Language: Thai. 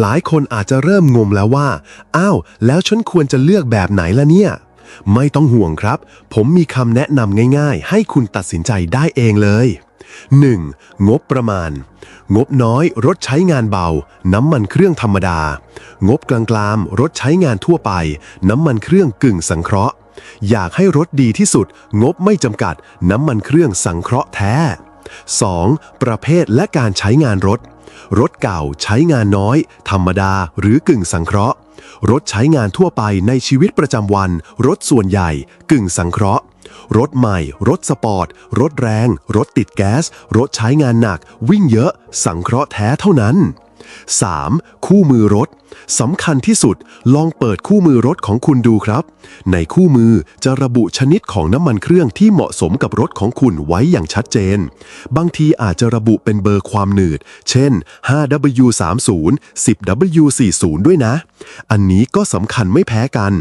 หลายคนอาจจะเริ่มงมแล้วว่า อ้าว แล้วฉันควรจะเลือกแบบไหนล่ะเนี่ย ไม่ต้องห่วงครับ ผมมีคำแนะนำง่าย ๆ ให้คุณตัดสินใจได้เองเลย 1. งบประมาณ งบน้อยรถใช้งานเบา น้ำมันเครื่องธรรมดา งบกลางๆรถใช้งานทั่วไป น้ำมันเครื่องกึ่งสังเคราะห์ อยากให้รถดีที่สุด งบไม่จำกัด น้ำมันเครื่องสังเคราะห์แท้ 2. ประเภทและการใช้งานรถ รถเก่าใช้งานน้อย ธรรมดาหรือกึ่งสังเคราะห์ รถใช้งานทั่วไปในชีวิตประจำวัน รถส่วนใหญ่ กึ่งสังเคราะห์ รถใหม่ รถสปอร์ต รถแรง รถติดแก๊ส รถใช้งานหนัก วิ่งเยอะ สังเคราะห์แท้เท่านั้น 3. คู่มือรถสำคัญที่สุดลองเปิดคู่มือรถของคุณดูครับ ในคู่มือจะระบุชนิดของน้ำมันเครื่องที่เหมาะสมกับรถของคุณไว้อย่างชัดเจน บางทีอาจจะระบุเป็นเบอร์ความหนืด เช่น 5W30 10W40 ด้วยนะ อันนี้ก็สำคัญไม่แพ้กัน